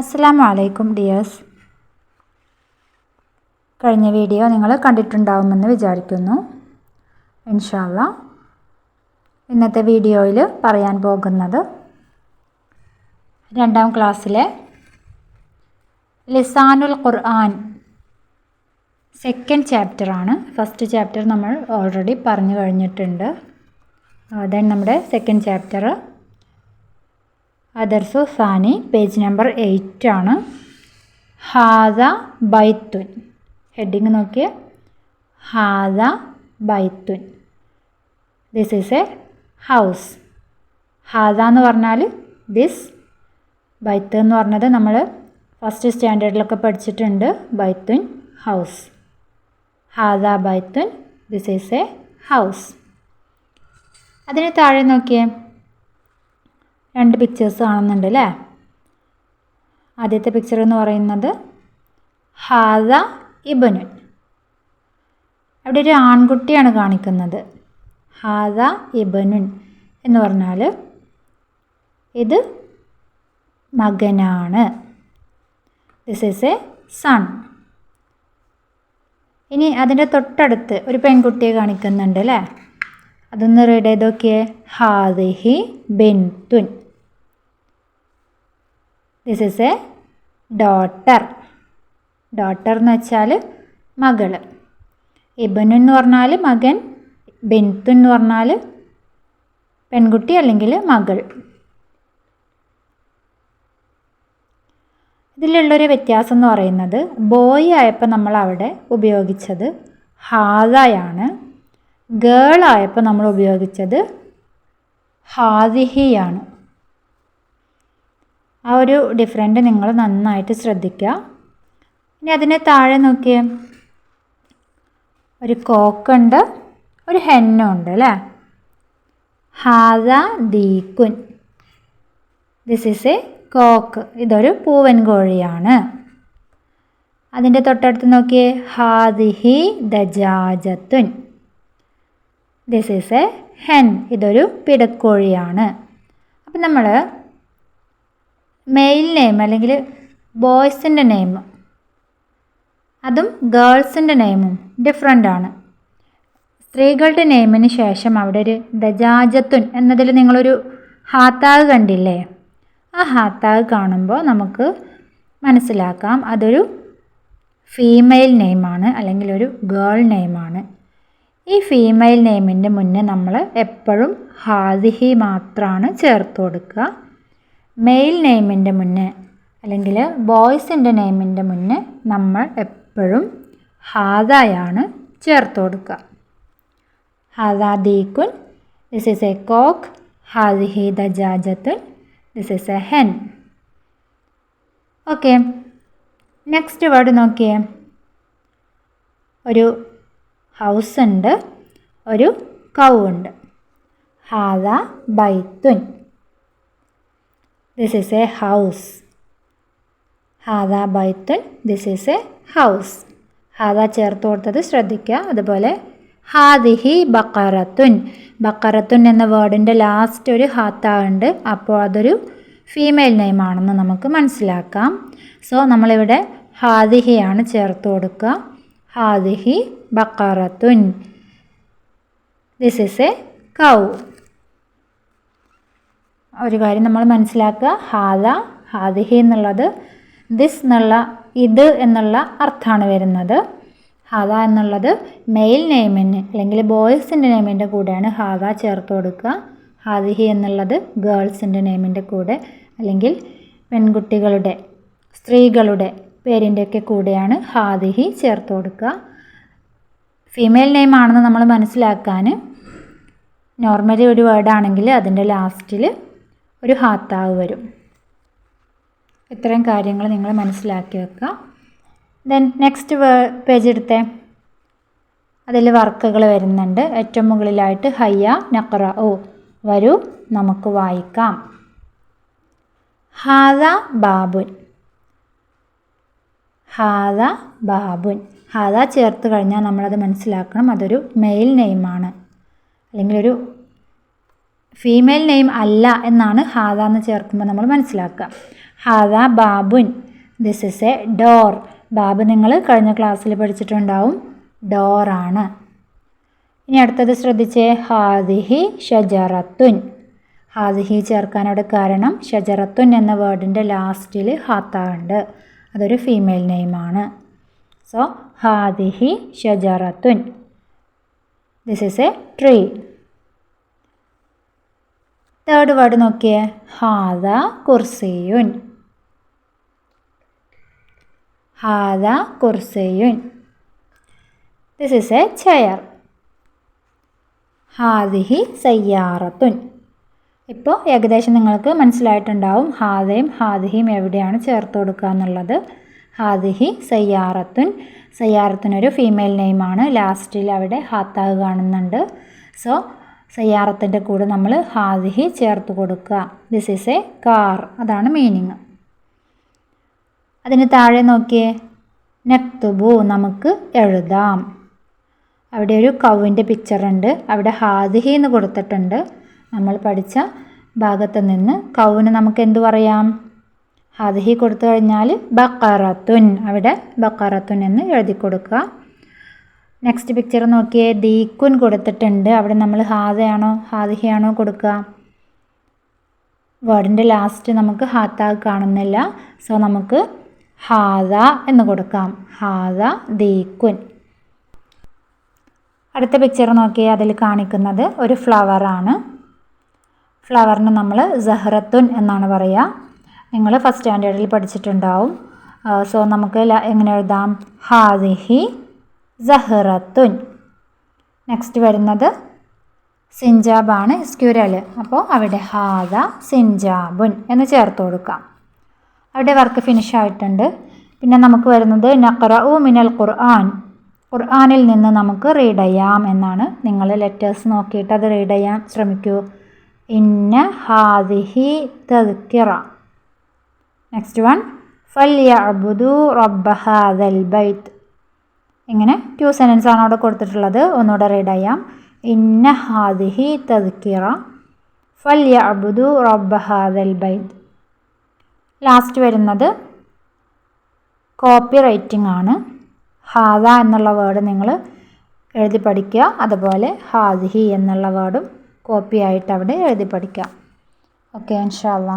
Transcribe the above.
അസ്സലാമു അലൈക്കും ഡിയേഴ്സ്. കഴിഞ്ഞ വീഡിയോ നിങ്ങൾ കണ്ടിട്ടുണ്ടാവുമെന്ന് വിചാരിക്കുന്നു. ഇൻഷാല്ല ഇന്നത്തെ വീഡിയോയിൽ പറയാൻ പോകുന്നത് രണ്ടാം ക്ലാസ്സിലെ ലിസാനുൽ ഖുർആൻ സെക്കൻഡ് ചാപ്റ്ററാണ് ഫസ്റ്റ് ചാപ്റ്റർ നമ്മൾ ഓൾറെഡി പറഞ്ഞു കഴിഞ്ഞിട്ടുണ്ട്. ദെൻ നമ്മുടെ സെക്കൻഡ് ചാപ്റ്റർ അദർസു സാനി പേജ് നമ്പർ എയ്റ്റ് ആണ്. ഹാദ ബൈത്തുൻ. ഹെഡിങ് നോക്കിയേ. ഹാദ ബൈത്തുൻ. ദിസ് ഈസ് എ ഹൗസ് ഹാദ എന്ന് പറഞ്ഞാൽ ദിസ് ബൈത്ത് എന്ന് പറഞ്ഞത് നമ്മൾ ഫസ്റ്റ് സ്റ്റാൻഡേർഡിലൊക്കെ പഠിച്ചിട്ടുണ്ട്. ബൈത്തുൻ ഹൗസ് ഹാദ ബൈത്തുൻ ദിസ് ഈസ് എ ഹൗസ് അതിന് താഴെ നോക്കിയേ. രണ്ട് പിക്ചേഴ്സ് കാണുന്നുണ്ട് അല്ലേ ആദ്യത്തെ പിക്ചർ എന്ന് പറയുന്നത് ഹാദ ഇബനുൻ അവിടെ ഒരു ആൺകുട്ടിയാണ് കാണിക്കുന്നത്. ഹാദ ഇബനുൻ എന്ന് പറഞ്ഞാൽ ഇത് മകനാണ്. ദിസ് ഈസ് എ സൺ ഇനി അതിന്റെ തൊട്ടടുത്ത് ഒരു പെൺകുട്ടിയെ കാണിക്കുന്നുണ്ട് അല്ലേ അതൊന്ന് റീഡ് ചെയ്ത് നോക്കിയേ. ഹാദിഹി ബിൻതുൻ. This is a daughter daughter എന്ന് വെച്ചാൽ മകൾ ഇബനു എന്ന് പറഞ്ഞാൽ മകൻ ബിൻതു എന്ന് പറഞ്ഞാൽ പെൺകുട്ടി അല്ലെങ്കിൽ മകൾ. ഇതിലുള്ളൊരു വ്യത്യാസം എന്ന് പറയുന്നത് ബോയ് ആയപ്പോൾ നമ്മൾ അവിടെ ഉപയോഗിച്ചത് ഹാദയാണ്. ഗേൾ ആയപ്പോൾ നമ്മൾ ഉപയോഗിച്ചത് ഹാദിഹിയാണ്. ആ ഒരു ഡിഫറന്റ് നിങ്ങൾ നന്നായിട്ട് ശ്രദ്ധിക്കുക. ഇനി അതിന് താഴെ നോക്കിയേ. ഒരു കോക്കുണ്ട് ഒരു ഹെന്നും ഉണ്ട് അല്ലേ? ഹാദ ദീക്കുൻ ദിസ് ഈസ് എ കോക്ക് ഇതൊരു പൂവൻ കോഴിയാണ്. അതിന്റെ തൊട്ടടുത്ത് നോക്കിയേ. ഹാദിഹി ദജാജത്തുൻ. ദിസ് ഈസ് എ ഹെൻ ഇതൊരു പിടക്കോഴിയാണ്. അപ്പം നമ്മൾ മെയിൽ നെയിം അല്ലെങ്കിൽ ബോയ്സിന്റെ നെയിം അതും ഗേൾസിന്റെ നെയിമും ഡിഫറെന്റ് ആണ്. സ്ത്രീകളുടെ നെയിമിന് ശേഷം അവിടെ ഒരു ദജാജത്തുൻ എന്നതിൽ നിങ്ങളൊരു ഹാത്താവ് കണ്ടില്ലേ? ആ ഹാത്താവ് കാണുമ്പോൾ നമുക്ക് മനസ്സിലാക്കാം. അതൊരു ഫീമെയിൽ നെയിമാണ് അല്ലെങ്കിൽ ഒരു ഗേൾ നെയിമാണ് ഈ ഫീമെയിൽ നെയിമിന്റെ മുന്നേ നമ്മൾ എപ്പോഴും ഹാദിഹി മാത്രമാണ് ചേർത്ത് കൊടുക്കുക. മെയിൽ നെയിമിന്റെ മുന്നേ അല്ലെങ്കിൽ ബോയ്സിന്റെ നെയിമിന്റെ മുന്നേ നമ്മൾ എപ്പോഴും ഹാദായാണ് ചേർത്ത് കൊടുക്കുക. ഹാദാ ദീക്കുൻ ദിസ് ഈസ് എ കോക്ക് ഹാദിഹി ദജാജത്തുൻ this is a hen okay next word നോക്കിയേ. ഒരു ഹൗസ് ഉണ്ട് ഒരു കൗ ഉണ്ട്. ഹാദ ബൈത്തുൻ. ദിസ് ഈസ് എ ഹൗസ് ഹാദ ബൈത്തുൻ ദിസ് ഈസ് എ ഹൗസ് ഹാദ ചേർത്ത് കൊടുത്തത് ശ്രദ്ധിക്കുക. അതുപോലെ ഹാദിഹി ബക്കറത്തുൻ. ബക്കറത്തുൻ എന്ന വേർഡിന്റെ ലാസ്റ്റ് ഒരു ഹാത്ത ഉണ്ട്. അപ്പോൾ അതൊരു ഫീമെയിൽ നെയിമാണെന്ന് നമുക്ക് മനസ്സിലാക്കാം. സോ നമ്മളിവിടെ ഹാദിഹിയാണ് ചേർത്ത് കൊടുക്കുക. ഹാദിഹി ബക്കറത്തുൻ. ദിസ് ഇസ് എ കൗ ഒരു കാര്യം നമ്മൾ മനസ്സിലാക്കുക. ഹാദ ഹാദിഹി എന്നുള്ളത് ദിസ് എന്നുള്ള ഇത് എന്നുള്ള അർത്ഥമാണ് വരുന്നത്. ഹാദ എന്നുള്ളത് മെയിൽ നെയിമിന് അല്ലെങ്കിൽ ബോയ്സിന്റെ നെയിമിന്റെ കൂടെയാണ് ഹാദ ചേർത്ത് കൊടുക്കുക. ഹാദിഹി എന്നുള്ളത് ഗേൾസിന്റെ നെയിമിന്റെ കൂടെ അല്ലെങ്കിൽ പെൺകുട്ടികളുടെ സ്ത്രീകളുടെ പേരിന്റെയൊക്കെ കൂടെയാണ് ഹാദിഹി ചേർത്ത് കൊടുക്കുക. ഫീമെയിൽ നെയിം ആണെന്ന് നമ്മൾ മനസ്സിലാക്കാൻ നോർമലി ഒരു വേർഡാണെങ്കിൽ അതിന്റെ ലാസ്റ്റിൽ ഒരു ഹാത്താവ് വരും. ഇത്രയും കാര്യങ്ങൾ നിങ്ങൾ മനസ്സിലാക്കി വെക്കുക. ദെൻ നെക്സ്റ്റ് പേജ് എടുത്തേ. അതിൽ വർക്കുകൾ വരുന്നുണ്ട്. ഏറ്റവും മുകളിലായിട്ട് ഹയ്യ നഖറ ഓ വരൂ നമുക്ക് വായിക്കാം. ഹാദ ബാബുൻ. ഹാദ ബാബുൻ. ഹാദ ചേർത്ത് കഴിഞ്ഞാൽ നമ്മളത് മനസ്സിലാക്കണം. അതൊരു മെയിൽ നെയിമാണ്. അല്ലെങ്കിൽ ഒരു ഫീമെയിൽ നെയിം അല്ല എന്നാണ് ഹാദ എന്ന് ചേർക്കുമ്പോൾ നമ്മൾ മനസ്സിലാക്കുക. ഹാദ ബാബുൻ. ദിസ് ഇസ് എ ഡോർ ബാബു നിങ്ങൾ കഴിഞ്ഞ ക്ലാസ്സിൽ പഠിച്ചിട്ടുണ്ടാവും. ഡോറാണ് ഇനി അടുത്തത് ശ്രദ്ധിച്ചേ. ഹാദിഹി ഷജറത്തുൻ ഹാദിഹി ചേർക്കാനോട് കാരണം ഷജറത്തുൻ എന്ന വേർഡിന്റെ ലാസ്റ്റിൽ ഹാത്ത ഉണ്ട്. അതൊരു ഫീമെയിൽ നെയിമാണ് സോ ഹാദിഹി ഷജറത്തുൻ this is a tree third word നോക്കിയേ. ഹാദ കുർസയുൻ. ഹാദ കുർസയുൻ. ദിസ് ഈസ് എ ചെയർ ഹാദിഹി സയ്യാറത്തുൻ. ഇപ്പോൾ ഏകദേശം നിങ്ങൾക്ക് മനസ്സിലായിട്ടുണ്ടാവും ഹാദയും ഹാദിഹിയും എവിടെയാണ് ചേർത്ത് കൊടുക്കുക എന്നുള്ളത്. ഹാദിഹി സയ്യാറത്തുൻ. സയ്യാറത്തുനൊരു ഫീമെയിൽ നെയിമാണ് ലാസ്റ്റിൽ അവിടെ ഹാത്താഗ് കാണുന്നുണ്ട്. സോ സയ്യാറത്തിന്റെ കൂടെ നമ്മൾ ഹാദിഹി ചേർത്ത് കൊടുക്കുക. ദിസ് ഈസ് എ കാർ അതാണ് മീനിങ് അതിന് താഴെ നോക്കിയേ. നക്തുബു നമുക്ക് എഴുതാം. അവിടെ ഒരു കൗവിന്റെ പിക്ചറുണ്ട് അവിടെ ഹാദിഹി എന്ന് കൊടുത്തിട്ടുണ്ട്. നമ്മൾ പഠിച്ച ഭാഗത്ത് നിന്ന് കൗവിന് നമുക്ക് എന്തു പറയാം? ഹാദിഹി കൊടുത്തു കഴിഞ്ഞാൽ ബക്കറത്തുൻ. അവിടെ ബക്കറത്തുൻ എന്ന് എഴുതി കൊടുക്കുക. നെക്സ്റ്റ് പിക്ചർ നോക്കിയേ ദീക്കുൻ കൊടുത്തിട്ടുണ്ട്. അവിടെ നമ്മൾ ഹാദയാണോ ഹാദിഹയാണോ കൊടുക്കുക? വേർഡിന്റെ ലാസ്റ്റ് നമുക്ക് ഹാത്താ കാണുന്നില്ല. സോ നമുക്ക് ഹാദ എന്ന് കൊടുക്കാം. ഹാദ ദീക്കുൻ. അടുത്ത പിക്ചർ നോക്കിയാൽ അതിൽ കാണിക്കുന്നത് ഒരു ഫ്ലവറാണ് ഫ്ലവറിന് നമ്മൾ സഹ്റത്തുൻ എന്നാണ് പറയുക. നിങ്ങൾ ഫസ്റ്റ് സ്റ്റാൻഡേർഡിൽ പഠിച്ചിട്ടുണ്ടാവും. സോ നമുക്ക് എങ്ങനെ എഴുതാം? ഹാദിഹി സഹ്റത്തുൻ. നെക്സ്റ്റ് വരുന്നത് സിഞ്ചാബാണ് സ്ക്യൂരൽ അപ്പോൾ അവിടെ ഹാദ സിഞ്ചാബുൻ എന്ന് ചേർത്ത് കൊടുക്കാം. അവിടെ വർക്ക് ഫിനിഷ് ആയിട്ടുണ്ട്. പിന്നെ നമുക്ക് വരുന്നത് നഖറു മിനൽ ഖുർആൻ. ഖുർആാനിൽ നിന്ന് നമുക്ക് റീഡ് ചെയ്യാം എന്നാണ്. നിങ്ങൾ ലെറ്റേഴ്സ് നോക്കിയിട്ട് അത് റീഡ് ചെയ്യാൻ ശ്രമിക്കൂ. ഇന്ന ഹാദിഹി തദ്ക്കിറ. നെക്സ്റ്റ് വൺ ഫല്യഅബുദു റബ്ബ ഹാദൽ ബൈത്ത്. ഇങ്ങനെ ടു സെന്റൻസ് ആണ് അവിടെ കൊടുത്തിട്ടുള്ളത്. ഒന്നുകൂടെ റീഡ് ചെയ്യാം. ഇന്ന ഹാദിഹി തദ്ക്കിറ ഫല്യഅബുദു റബ്ബ ഹാദൽ ബൈദ് ലാസ്റ്റ് വരുന്നത് കോപ്പി റൈറ്റിംഗ് ആണ്. ഹാദ എന്നുള്ള വേർഡ് നിങ്ങൾ എഴുതി പഠിക്കുക. അതുപോലെ ഹാദിഹി എന്നുള്ള വേർഡും കോപ്പി ആയിട്ട് അവിടെ എഴുതി പഠിക്കുക. ഓക്കെ ഇൻഷാല്ലാ